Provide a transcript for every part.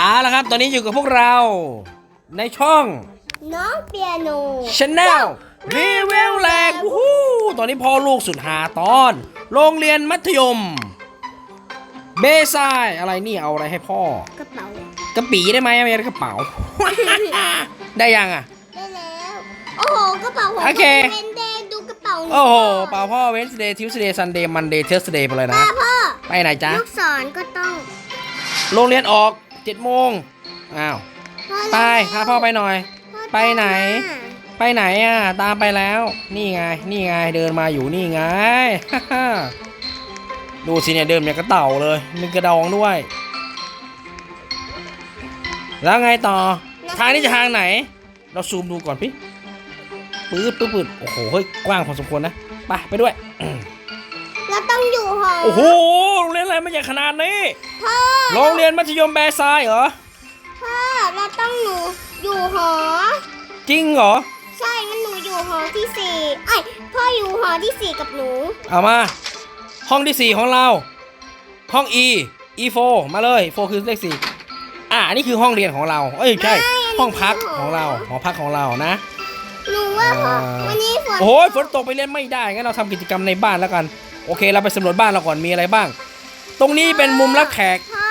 เอาละครับ ตอนนี้อยู่กับพวกเรา ในช่องน้องเปียโน Channel รีวิวแหลกวู้ฮู้ตอนนี้พ่อลูกสุดหาตอน โรงเรียนมัธยม เบซายอะไรนี่เอาอะไรให้พ่อ กระเป๋ากระปีได้ไหมไม่ใช่กระเป๋า ได้ยังอะ ได้แล้ว โอ้โหกระเป๋าของโอเคเวนเดย์ดูกระเป๋าหนูโอ้โหเปล่าพ่อ Wednesday Tuesday Sunday Monday Thursday ไปเลยนะ ป้าพ่อไปไหนจ๊ะ ลูกศรก็ต้อง โรงเรียนออก 7โมงอ้าวพ่อไปพาพ่อไปหน่อยพ่อไปไหนตามมาไปไหนอะตามไปแล้ว นี่ไง นี่ไงเดินมาอยู่นี่ไงดูสิเนี่ยเดินอย่างกระเต่าเลยมีกระดองด้วย แล้วไงต่อ ทางนี้จะทางไหน เราซูมดูก่อนพี่ปื๊ดปื๊ดปื๊ดโอ้โหเฮ้ยกว้างพอสมควรนะไปไปด้วยเรา ต้องอยู่หอโอ้โหโรงเรียนอะไรไม่ใหญ่ขนาดนี้พ่อโรงเรียนมัธยมแบร์ซายเหรอ พ่อเราต้องหนูอยู่หอ จริงเหรอ ใช่งั้นหนูอยู่หอที่สี่ไอยพ่ออยู่หอที่สี่กับหนู เอามา ห้องที่สี่ของเรา ห้อง E E4 มาเลย 4 คือเลขสี่อ่าอันนี้คือห้องเรียนของเรา เอ้ยใช่ ไม่อันนี้ห้องพักคือหอ ของเรา หอพักของเรานะ หนูว่าพ่ออ่า วันนี้ฝนโอ้ยฝนตกไปเล่นไม่ได้งั้นเราทำกิจกรรมในบ้านแล้วกัน โอเค เราไปสำรวจบ้านเราก่อนมีอะไรบ้าง ตรงนี้เป็นมุมรับแขกพ่อ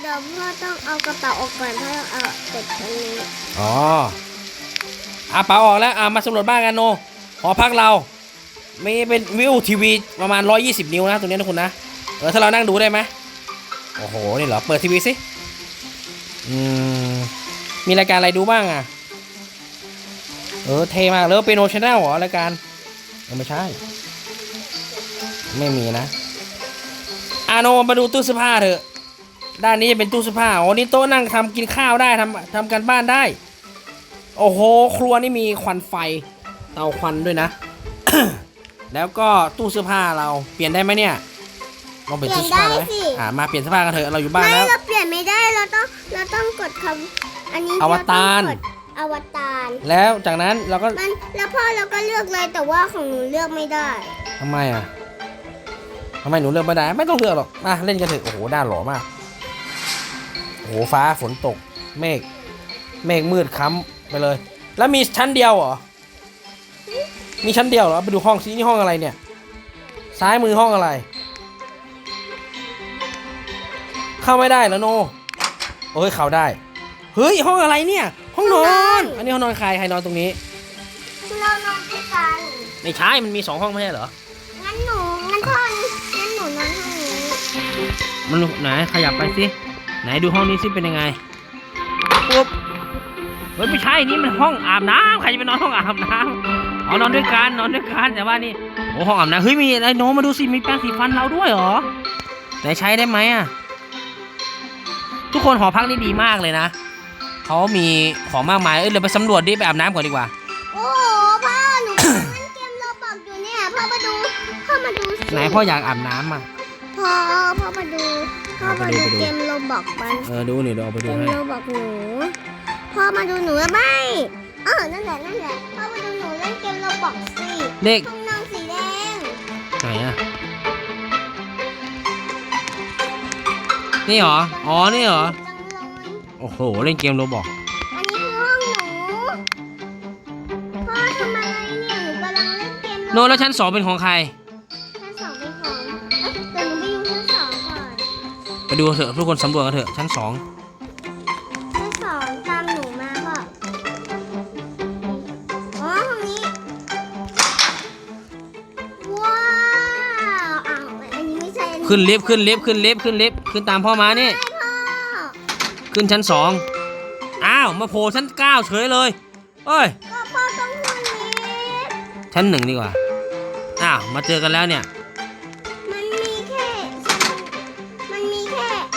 เดี๋ยวพ่อต้องเอากระเป๋าออกก่อนพ่อต้องเอากดตรงนี้อ๋ออะเป๋าออกแล้วอะมาสำรวจบ้านกันโนหอพักเรา มีเป็นวิวทีวีประมาณ 120 นิ้วนะตรงนี้นะคุณนะเออถ้าเรานั่งดูได้ไหมโอ้โหนี่เหรอเปิดทีวีสิอืมมีรายการอะไรดูบ้างอะเออเทมากเลยเป็นโอชแนลเหรอรายการเออไม่ใช่ ไม่มีนะอาโนมาดูตู้เสื้อผ้าเถอะ ด้านนี้จะเป็นตู้เสื้อผ้าอ๋อนี่โต๊ะนั่งทำกินข้าวได้ทำทำกันบ้านได้ โอ้โห ครัวนี่มีควันไฟ เตาควันด้วยนะ แล้วก็ตู้เสื้อผ้าเราเปลี่ยนได้ไหมเนี่ยลองเปลี่ยนตู้เสื้อผ้าไหมอ่ามาเปลี่ยนเสื้อผ้ากันเถอะเราอยู่บ้านไม่แล้วเราเปลี่ยนไม่ได้เราต้องเราต้องกดคำอันนี้อวตารเต้องกดอวตารแล้วจากนั้นเราก็มันแล้วพ่อเราก็เลือกเลยแต่ว่าของหนูเลือกไม่ได้ทำไมอะ ทำไมหนูเลือกไม่ได้ ไม่ต้องเลือกหรอก มาเล่นกันเถอะโอ้โหด้านหล่อมาก โอ้โหฟ้าฝนตก เมฆ เมฆมืดค้ำไปเลย แล้วมีชั้นเดียวเหรอ มีชั้นเดียวเหรอ ไปดูห้องซินี่ห้องอะไรเนี่ย ซ้ายมือห้องอะไร เข้าไม่ได้แล้วโนโอ้ยเข้าได้ เฮ้ยห้องอะไรเนี่ย ห้องนอน อันนี้ห้องนอนใคร ใครนอนตรงนี้ เรานอนด้วยกัน ไม่ใช่ มันมีสองห้องไม่ใช่เหรอ มันไหนขยับไปสิไหนดูห้องนี้สิเป็นยังไงปุ๊บเฮ้ยไม่ใช่นี่มันห้องอาบน้ำใครจะไปนอนห้องอาบน้ำอ๋อนอนด้วยกันนอนด้วยกันแต่ว่านี่โอ้ห้องอาบน้ำเฮ้ยมีอะไรโน้มาดูสิมีแปรงสีฟันเราด้วยเหรอไหนใช้ได้ไหมอะทุกคนหอพักนี่ดีมากเลยนะเขามีของมากมายเอ้ยเราไปสำรวจดิไปอาบน้ำก่อนดีกว่าโอ้โหพ่อหนูกำลังเล่นเกมโรบอกอยู่เนี่ยพ่อมาดูพ่อมาดูสิไหนพ่ออยากอาบน้ำอะ พ่อพ่อมาดูพ่อมาดูไปดูเกมโรบอกมันเออดูนี่เดี๋ยวเอาไปเกดูมให้โรบอกหนูพ่อมาดูหนูไหมเออนั่นแหละนั่นแหละพ่อมาดูหนูเล่นเกมโรบอกสิเลขห้องนอนสีแดงไหนอะนี่เหรออ๋อนี่เหรอจังเลยโอ้โหเล่นเกมโรบอกอันนี้คือห้องหนูพ่อทำอะไรเนี่ยหนูกำลังเล่นเกมโรโนตแล้วชั้นสองเป็นของใคร ชั้นสองเป็นของเอ๊ะแต่หนูไปอยู่ชั้นสองก่อน ไปดูเถอะทุกคนสำรวจกันเถอะชั้นสองชั้นสองตามหนูมาพ่ออ๋อห้องนี้ ว้าวอ้าวอันนี้ไม่ใช่อันนี้ขึ้นลิฟต์ขึ้นลิฟต์ขึ้นลิฟต์ขึ้นลิฟต์ขึ้นตามพ่อมานี่ใช่พ่อขึ้นชั้นสองอ้าวมาโผล่ชั้นเก้าเฉยเลยเอ้ย ก็พ่อต้องขึ้นลิฟต์ชั้นหนึ่งดีกว่า อ้าว มาเจอกันแล้วเนี่ย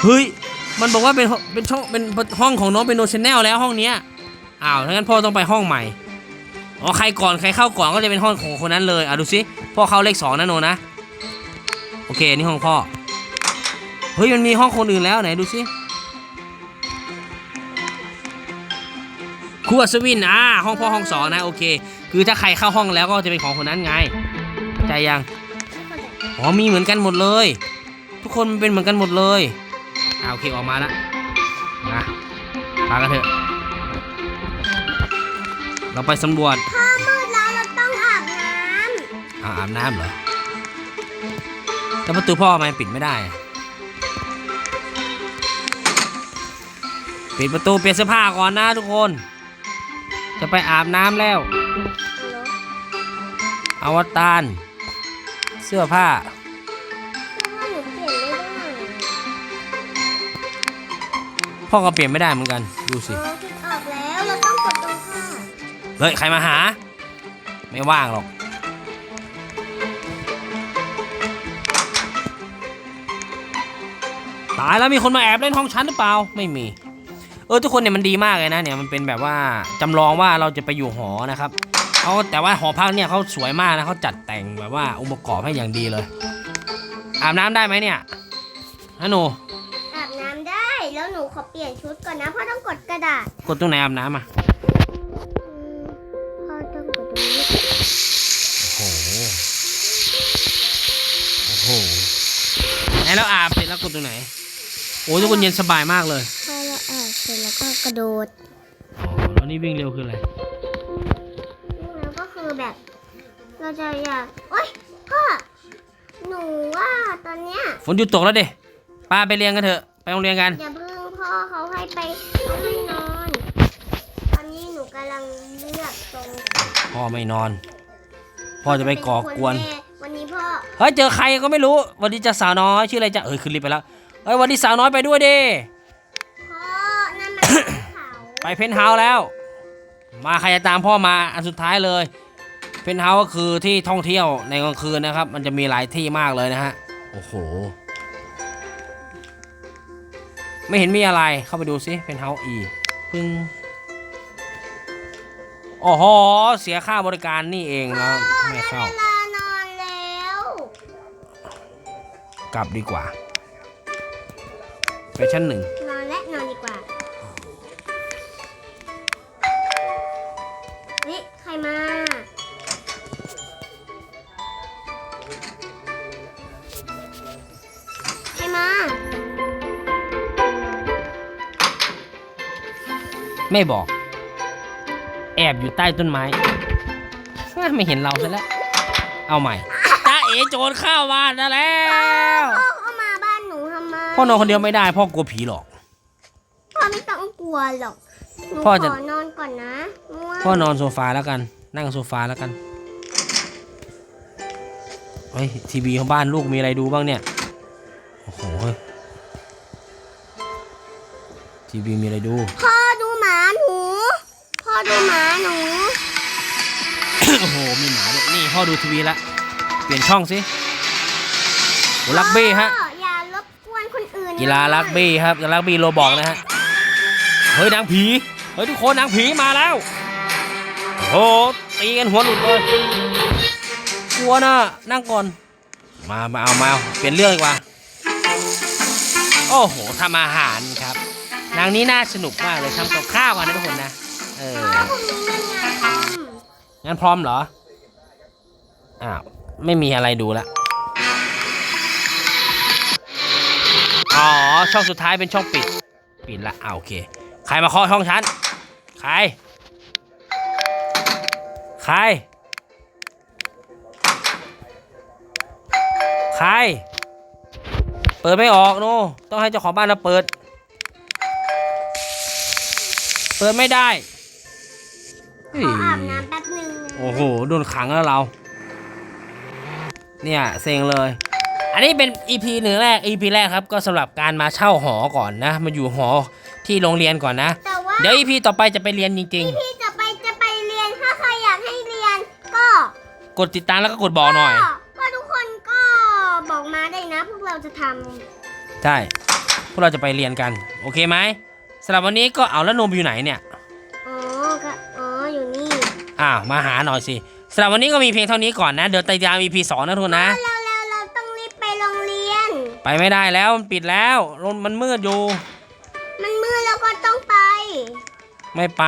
เฮ้ย มันบอกว่าเป็นห้องเป็นช่องเป็นห้องของน้องเป็นโนชแนลแล้วห้องเนี้ย อ้าวถ้างั้นพ่อต้องไปห้องใหม่ อ๋อ ใครก่อนใครเข้าก่อนก็จะเป็นห้องของคนนั้นเลย อะดูสิ พ่อเข้าเลขสองนะโนนะ โอเค นี่ห้องพ่อ เฮ้ย มันมีห้องคนอื่นแล้วไหนดูสิครัวสวิน อ่า ห้องพ่อห้องสองนะ โอเค คือถ้าใครเข้าห้องแล้วก็จะเป็นของคนนั้นไง ใจยัง อ๋อ มีเหมือนกันหมดเลย ทุกคนมันเป็นเหมือนกันหมดเลย อ่าโอเคออกมาละมาพากันเถอะ เราไปสำรวจพ่อมืดแล้วเราต้องอาบน้อาอาบน้ำเหรอแล้วประตูพ่อทำไมปิดไม่ได้อะปิดประตูเปลี่ยนเสื้อผ้าก่อนนะทุกคน จะไปอาบน้ำแล้วำ อวตารเสื้อผ้า พ่อก็เปลี่ยนไม่ได้เหมือนกัน ดูสิอ๋อคิดออกแล้วเราต้องกดตรงข้างเฮ้ย ใครมาหา ไม่ว่างหรอก ตายแล้วมีคนมาแอบเล่นห้องฉันหรือเปล่า ไม่มี เออทุกคนเนี่ยมันดีมากเลยนะเนี่ยมันเป็นแบบว่าจำลองว่าเราจะไปอยู่หอนะครับเขาแต่ว่าหอพักเนี่ยเขาสวยมากนะเขาจัดแต่งแบบว่าองค์ประกอบให้อย่างดีเลย อาบน้ำได้ไหมเนี่ยฮะหนู ขอเปลี่ยนชุดก่อนนะ เพราะต้องกดกระดาษกดตรงไหนอาบน้ำอะ อืมพ่อต้องกดตรงนี้โอ้โห โอ้โหไหนแล้วอาบเสร็จแล้วกดตรงไหน โอ้ยทุกคนเย็นสบายมากเลยพอเราอาบเสร็จแล้วก็กระโดดอ๋อแล้วนี่วิ่งเร็วคืออะไร แล้วก็คือแบบ เราจะอยากโอ๊ยพ่อหนูว่าตอนเนี้ยฝนหยุดตกแล้วเด้ป้าไปเรียนกันเถอะ ไปโรงเรียนกัน อย่าเพิ่งพ่อเขาให้ ไปเขาให้นอน ตอนนี้หนูกำลังเลือกตรงพ่อไม่นอน พ่อจะไปก่อกวนแม่วันนี้พ่อเฮ้ยเจอใครก็ไม่รู้ วันนี้จะสาวน้อยชื่ออะไรจะเอ้ยขึ้นลิฟต์ไปแล้วเฮ้ยวันนี้สาวน้อยไปด้วยดิพ่อนั่นมันเขาไปเพนท์เฮาส์แล้ว มาใครจะตามพ่อมาอันสุดท้ายเลย เพนท์เฮาส์ก็คือที่ท่องเที่ยวในกลางคืนนะครับ มันจะมีหลายที่มากเลยนะฮะโอ้โห ไม่เห็นมีอะไรเข้าไปดูซิเพนท์เฮาส์อีปึ้งโอ้โหเสียค่าบริการนี่เองแล้วไม่เข้าเวลานอนแล้ว กลับดีกว่า ไปชั้นหนึ่ง ไม่บอก แอบอยู่ใต้ต้นไม้ ไม่เห็นเราซะแล้ว เอาใหม่จ้าเอ๋โจรเข้าบ้านได้แล้ว พ่อเข้ามาบ้านหนูทำไมพ่อนอนคนเดียวไม่ได้ พ่อกลัวผีหลอก พ่อไม่ต้องกลัวหรอกหนูพ่อจะขอนอนก่อนนะง่วงพ่อนอนโซฟาแล้วกัน นั่งโซฟาแล้วกันเฮ้ยทีวีของบ้านลูกมีอะไรดูบ้างเนี่ยโอ้โหเฮ้ยทีวีมีอะไรดู พ่อดูหมาหนูพ่อ ดูหมาหนู โอ้โห มีหมาด้วยนี่พ่อดูทีวีละเปลี่ยนช่องสิโอ้ลักบี้ฮะ พ่ออย่ารบกวนคนอื่นกีฬาลักบี้ครับลักบี้โรบอกนะฮะ เฮ้ยนางผี เฮ้ยทุกคนนางผีมาแล้ว โอ้โหตีกันหัวหลุดเลย กลัวนะนั่งก่อน มามาเอามาเอาเปลี่ยนเรื่องดีกว่า โอ้โหทำอาหารครับนางนี้น่าสนุกมากเลยทำกับข้าวกันนะทุกคนนะเออพ่อพรุ่ งั้นพร้อมเหรอ อ้าว ไม่มีอะไรดูละ อ๋อ ช่องสุดท้ายเป็นช่องปิด ปิดละอ่าโอเค ใครมาเคาะช่องฉัน ใคร ใคร ใคร เปิดไม่ออกโนต้องให้เจ้าของบ้านเราเปิด เปิดไม่ได้ ขออาบน้ำแป๊บหนึ่งนะโอ้โหโดนขังแล้วเรา เนี่ยเซ็งเลย อันนี้เป็น EP หนึ่งแรก EP แรกครับ ก็สำหรับการมาเช่าหอก่อนนะ มาอยู่หอที่โรงเรียนก่อนนะ แต่ว่าเดี๋ยว EP ต่อไปจะไปเรียนจริง พี่จะไปจะไปเรียนถ้าใครอยากให้เรียน ก็ๆ กดติดตามแล้วก็กดบอกหน่อย ก็ก็ทุกคนก็บอกมาได้นะ พวกเราจะทใช่ พวกเราจะไปเรียนกัน โอเคไหมสำหรับวันนี้ก็เอาแล้วนมอยู่ไหนเนี่ย อ้าวมาหาหน่อยสิสำหรับวันนี้ก็มีเพียงเท่านี้ก่อนนะเดี๋ยวติดตาม EP สองนะทุกคนนะแล้วแล้วเราต้องรีบไปโรงเรียน ไปไม่ได้แล้วมันปิดแล้วมันมืดอยู่ มันมืดแล้วก็ต้องไป ไม่ไป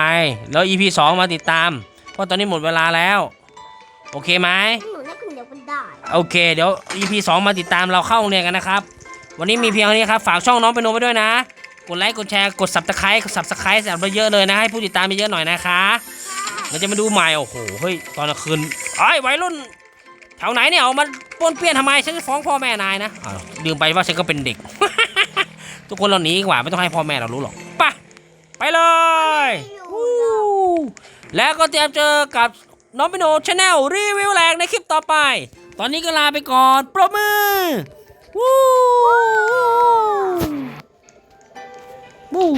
แล้ว EP 2มาติดตาม เพราะตอนนี้หมดเวลาแล้ว โอเคไหมหนูได้คนเดียวก็ได้โอเค เดี๋ยว EP 2มาติดตามเราเข้าโรงเรียนกันนะครับ วันนี้มีเพียงเท่านี้ครับฝากช่องน้องไปโนไปด้วยนะ กดไลค์กดแชร์กด subscribe กด subscribe สั่งเยอะๆเลยนะให้ผู้ติดตามเยอะๆหน่อยนะคะ เราจะมาดูใหม่โอ้โหเฮ้ยตอนกลางคืนไอ้ยวัยรุ่นแถวไหนเนี่ยเอามาป้นเปี้ยนทำไมฉันจะฟ้องพ่อแม่นายนะลืมไปว่าฉันก็เป็นเด็ก ทุกคนเราหนีกว่าไม่ต้องให้พ่อแม่เรารู้หรอกไปไปเลยแล้วก็เตรียมเจอกับน้องปิโนชาแนลรีวิวแรงในคลิปต่อไป ตอนนี้ก็ลาไปก่อนปรบมือวู้วู้